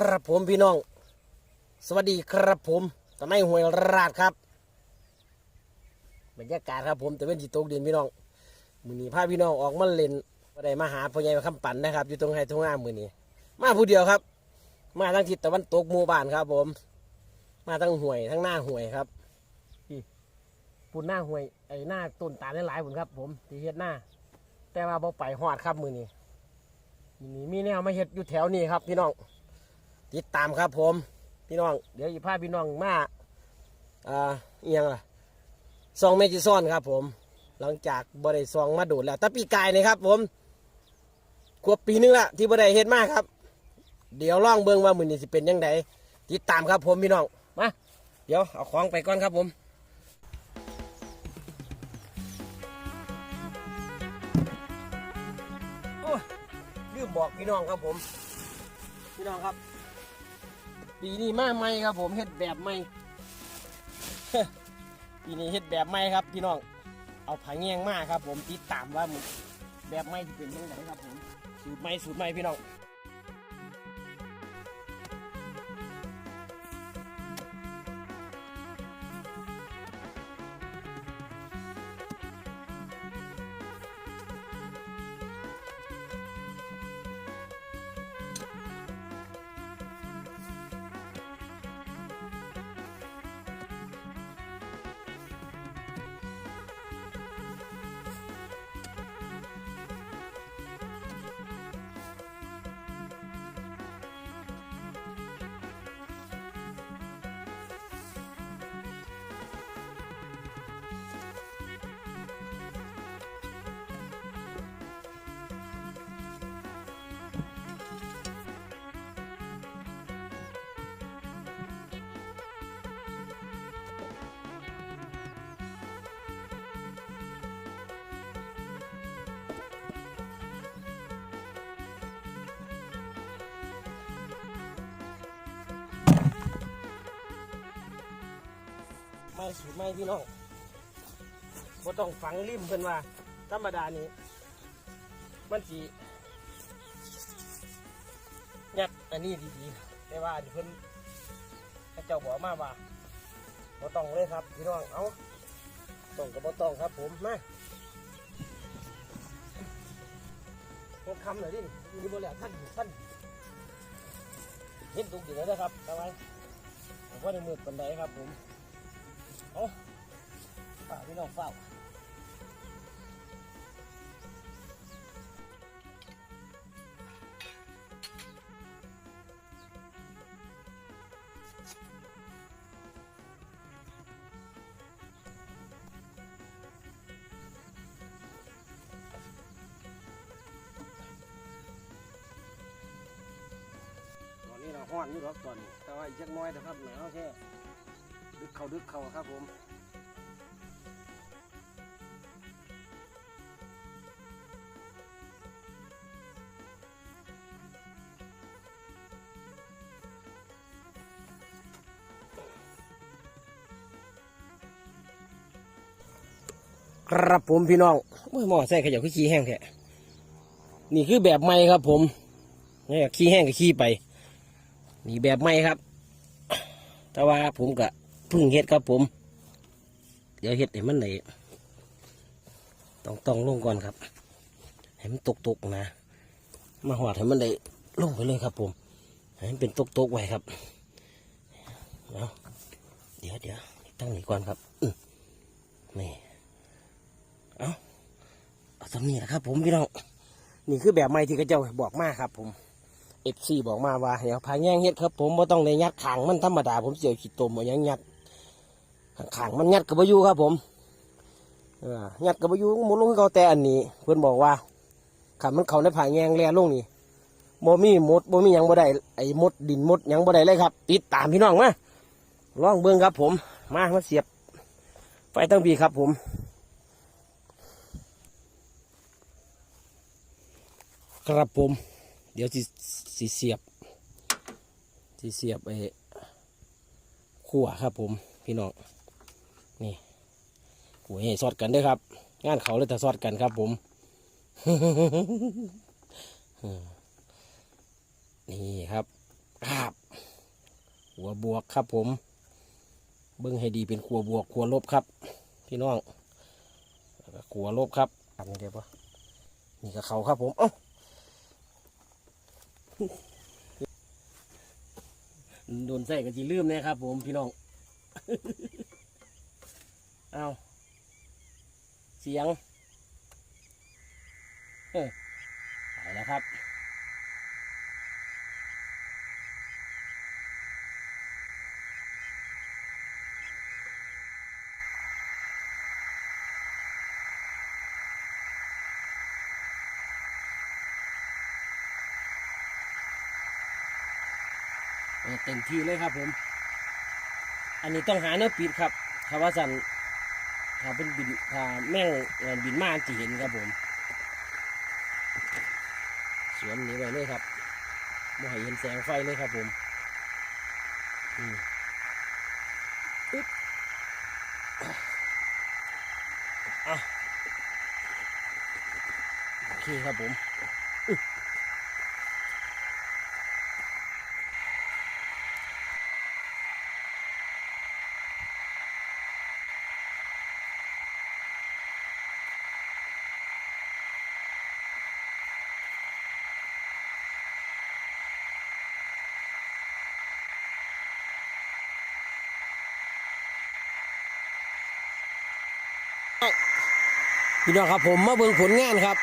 ครับผมพี่น้อง สวัสดีครับผมตอนนี้หวยราดครับบรรยากาศครับผมแต่เป็นจีตกดินพี่น้องมือนี้พาพี่น้องออกมาเล่นก็ได้มาหาพ่อใหญ่คำปั่นนะครับ อยู่ตรงไฮทุ่งงามมือนี้ มาผู้เดียวครับ มาทั้งทิศตะวันตกหมู่บ้านครับ ผม มาทั้งห่วยทั้งหน้าห่วยครับปุ่นหน้าห่วยไอ้หน้าต้นตาลหลายๆปุ่นครับ ผมที่เฮ็ดหน้า แต่ว่าบ่ไปหอดครับมือนี้มือนี้มีแนวมาเฮ็ดอยู่แถวนี้ครับ พี่น้อง ติดตามครับผม พี่น้อง เดี๋ยวอีพาพี่น้องมาอ่าเอียงล่ะซองเมจิซอนครับผม หลังจากบริซองมาโดดแล้วตะปีกายนี่ครับผมขวบปีนึงละที่บริเฮ็ดมากครับ เดี๋ยวล่องเบิ่งว่ามือนี้สิเป็นยังไงติดตามครับผมพี่น้องมาเดี๋ยวเอาของไปก่อนครับผมโอ้ลืมบอกพี่น้องครับผม พี่น้องครับ ปีนี้มาใหม่ครับ ผมเฮ็ดแบบใหม่ปีนี้เฮ็ดแบบใหม่ครับ พี่น้องเอาผาแงงมากครับ ผมติดตามว่ามันแบบใหม่จะเป็นยังไงครับผมสูตรใหม่สูตรใหม่พี่น้อง ไม่สูตรใหม่พี่น้องบ่ต้องฝังริมเพิ่นว่า ธรรมดานี้ มันสียัดอันนี้ดีๆแต่ว่าอันนี้เพิ่นเขาเจ้าบอกมาว่าบ่ต้องเลยครับพี่น้องเอาต้องกับบ่ต้องครับผมมาพวกคำหน่อยดิอยู่บ่แล้วท่านท่านเห็นตุกดีแล้วนะครับทำไมผมว่าในมือปันไดครับผม อาฝ่าพี่น้องเฝ้าตอนนี้เราห้อนอยู่ครับตอนนี้แต่ว่าอีกจักน้อยนะครับหนาวแค่ ดึกเขาดึกเขาครับผมครับผมพี่น้องโอ้ยหมอใส่ขยะขี้แห้งแท้นี่คือแบบใหม่ครับ ผมนี่ขี้แห้งก็ขี้ไป นี่แบบใหม่ครับ แต่ว่าผมก็ พึ่งเฮ็ดครับผม เดี๋ยวเฮ็ดให้มันไหนต้องต้องลงก่อนครับให้มันตกตกนะ มาหอดให้มันได้ลงไปเลยครับ ผมให้มันเป็นตกตกไว้ครับเอาเดี๋ยวเดี๋ยวตั้งหนีก่อนครับนี่เอาเอาสำนีแหละครับ ผมพี่น้องนี่คือแบบใหม่ที่เขาเจ้าบอกมาครับ ผมเอฟซีบอกมาว่าให้เอาพาแง่งเฮ็ดครับ ผมบ่าต้องในยัดขางมันธรรมดาผมเสียวขีดตมเอายังยัด ขางมันยัดกับบอยูครับ ผมเออยัดกับบอยูหมุนลงให้เขาแต่อันนี้ เพื่อนบอกว่าขันมันเขาในผาแง่งแล่ลงนี่บ่มีมดบ่มีหยังบ่ได้ไอ้มดดินมดหยังบ่ได้เลยครับ ติดตามพี่น้องมาลองเบิ่งครับ ผมมามาเสียบ ไฟตั้งปีครับ ผมครับผม เดี๋ยวสิสิเสียบสิเสียบไอ้ขั่วครับผม พี่น้อง นี่โอ้ยสอดกันด้วยครับ งานเขาเลยแต่สอดกันครับผมนี่ครับครับขัวบวกครับผม เบิ้งให้ดีเป็นขัวบวกขัวลบครับ พี่น้องขัวลบครับทำนี่เดียวปะนี่ก็เขาครับผม เอ้าโดนใส่กันจีลืมนะครับผมพี่น้อง เอาเสียงเออไปแล้วครับ เต็มที่เลยครับผม อันนี้ต้องหาเนื้อปิดครับถ้าว่าสัน ถ้าเป็นบินถ้าแม่งบินมาจะเห็นครับผมสวนนี้ไว้เลยครับไม่ให้เห็นแสงไฟเลยครับผมอืมปึ๊บอะโอเคครับผม พี่น้องครับผมมาเบิ่งผลงานครับ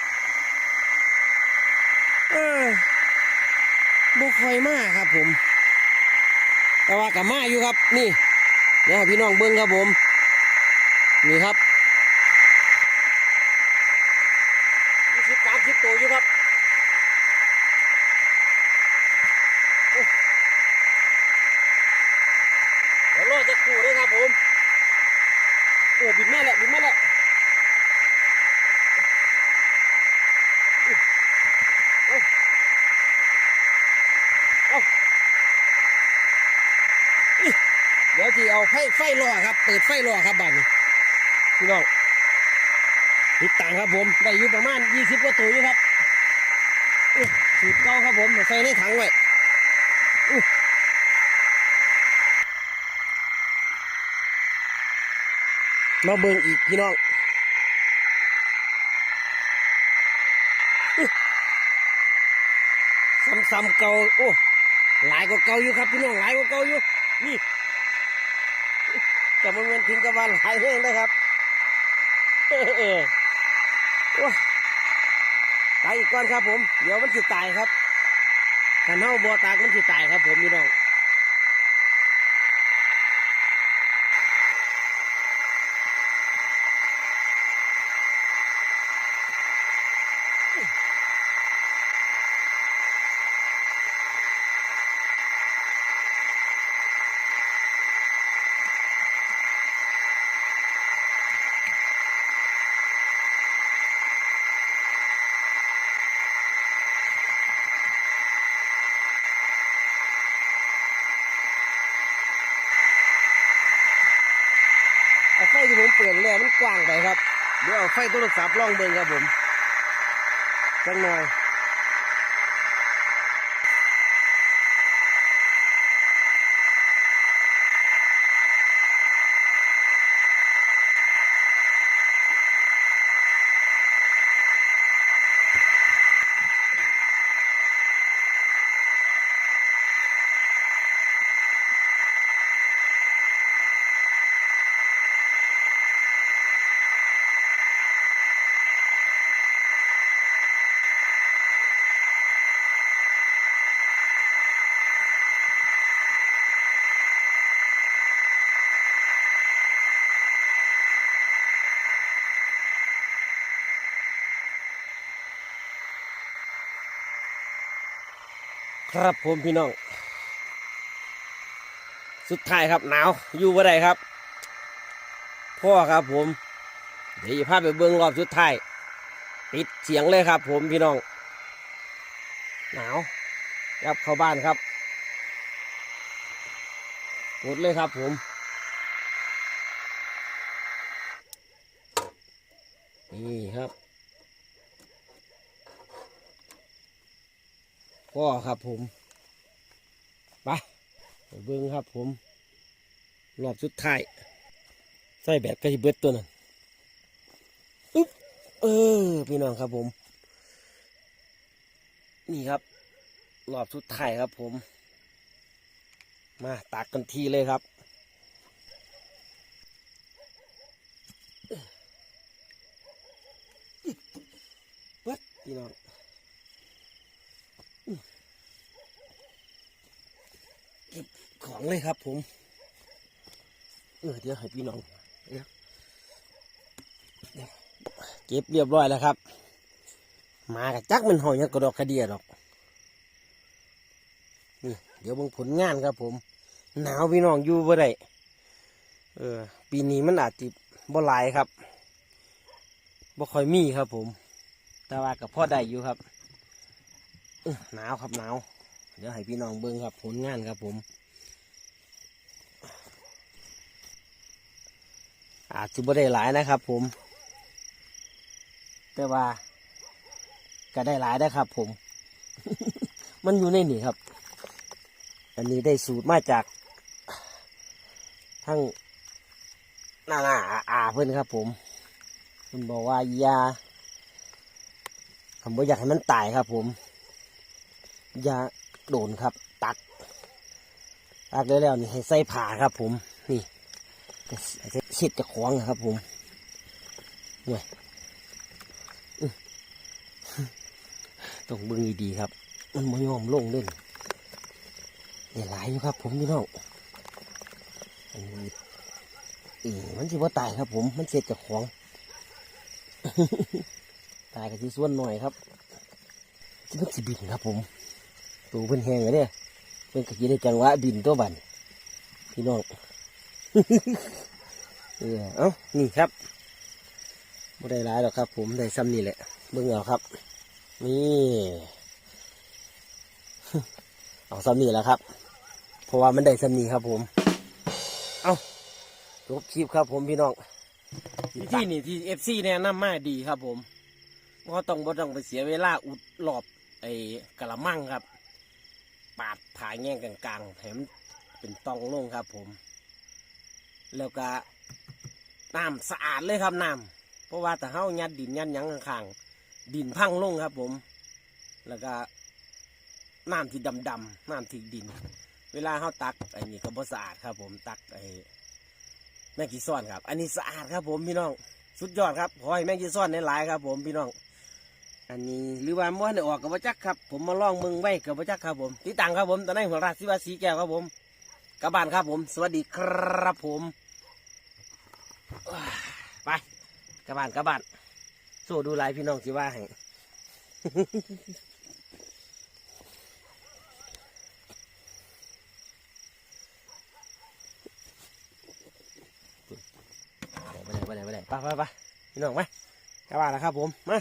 เออบ่ค่อยมาครับผม แต่ว่ากับมาอยู่ครับ นี่เดี๋ยพี่น้องเบิ่งครับผม นี่ครับยี่สิบสามสิบตัวอยู่ครับโอ้เดี๋ยวรอจะคู่ด้วยครับผมโอ้บินมาแล้วบินมาแล้ว เดี๋ยวที่เอา ไฟไฟล่อครับ เปิดไฟล่อครับบ้านนี้พี่น้องติดต่างครับผมได้อยู่ประมาณยี่สิบกว่าตัวอยู่ครับอุ๊ยสูตรเก่าครับผมใส่ในถังไว้อุ๊ยมาเบิ่งอีกพี่น้องอุ๊ยซ้ำๆเก่าโอ้หลายกว่าเก่าอยู่ครับพี่น้องหลายกว่าเก่าอยู่นี่ แต่มันเป็นทิ้งกระบาลหลายเรื่องนะครับเออเออโอ้ยตายอีกก้อนครับผม เดี๋ยวมันสิตายครับขันเท้าบัวตากมันสิตายครับผมพี่น้อง เอาไฟที่ผมเปิดแล้วมัน กว้างไปครับ เดี๋ยวเอาไฟโทรศัพท์ล่องเบิ่งครับผมจังหน่อย ครับผมพี่น้อง สุดท้ายครับหนาวอยู่บ่ได้ครับ พ่อครับผม เดี๋ยวพาไปเบิ้งรอบสุดท้ายปิดเสียงเลยครับ ผมพี่น้อง หนาวกลับเข้าบ้านครับหมดเลยครับผม นี่ครับ พ่อครับผมไปเบิ้งครับผม รอบสุดท้ายใส่แบบกระชิเบิดตัวนั้นอึ๊บเออพี่น้องครับผม นี่ครับ รอบสุดท้ายครับผม มาตักกันทีเลยครับเบิดพี่น้องอื้อเก็บ ของเลยครับผม เออเดี๋ยวให้พี่น้องเดี๋ยวเก็บเรียบร้อยแล้วครับ มากับจักมันหอยยังกระดอกกระเดียดอกนี่เดี๋ยวเบิ่งผลงานครับผม หนาวพี่น้องอยู่บ่ได้เออ ปีนี้มันอาจจะบ่หลายครับบ่ค่อยมีครับผม แต่ว่ากับพ่อได้อยู่ครับอื้อหนาวครับหนาว เดี๋ยวให้พี่น้องเบิ่งครับผลงานครับผม อาจจะบ่ได้หลายนะครับ ผม แต่ว่า ก็ได้หลายนะครับ ผม มันอยู่ในนี่ครับ อันนี้ได้สูตรมาจาก ทั้งหน้าหน้าอาเพื่อนครับ ผมมันบอกว่ายาผมบ่อยากให้มันตายครับ ผมยาโดนครับ ตักตักได้แล้วนี่ให้ใส่ผ่าครับ ผมนี่ เช็ดจะขวางนะครับผมเว้ยต้องเบิ่งดีๆครับ มันม่ยอมลงเล่นเนี่ยหลายอยู่ครับ ผมพี่น้องอันนี้เอมันสิว่าตายครับ ผม มันเช็ดจะขวางตายกับที่ส่วนหน่อยครับที่มันสิบินครับ ผมตัวเป็นแหงเลยเนี่ยเป็นกะจีได้จังหวะบินตัวบันพี่น้อง เออเอ้านี่ครับไม่ได้ร้ายหรอกครับ ผมได้ซ้ำนี่แหละเบิ่งเอาครับ นี่เอาซ้ำนี่แหละครับ เพราะว่ามันได้ซ้ำนี่ครับ ผม เอาจบคลิปครับ ผมพี่น้องที่นี่ที่เอฟซีแนะนำมาดีครับ ผมเพราะต้องบ่ต้องไปเสียเวลาอุดหลอบไอ้กระมังครับ ปาดผายแง่งกลางๆแถมเป็นตองลงครับ ผม แล้วก็ น้ำสะอาดเลยครับน้ำเพราะว่าแต่เฮายัดดินยัดหยังข้างๆดินพังลงครับ ผม แล้วก็น้ำที่ดำๆน้ำที่ดิน เวลาเฮาตักไอ้นี่ก็บ่สะอาดครับ ผมตักไอ้แม่กีซ้อนครับ อันนี้สะอาดครับ ผมพี่น้อง สุดยอดครับขอให้แม่กีซ้อนในหลายครับ ผมพี่น้อง อันนี้หรือว่าม้วนออกกับจักครับ ผมมาลองมึงไว้กับจักครับผมติดตังครับผมตอนนี้หัวราชสิวาสีแก้วครับผมกลับบ้านครับผม สวัสดีครับผม ไปกระบาดกระบาดสู้ดูไลายพี่น้องสิว่าให้ไปไหนไปไหนไปไหนไปไปไปพี่น้องไหมกระบบ้านแล้วครับผมมา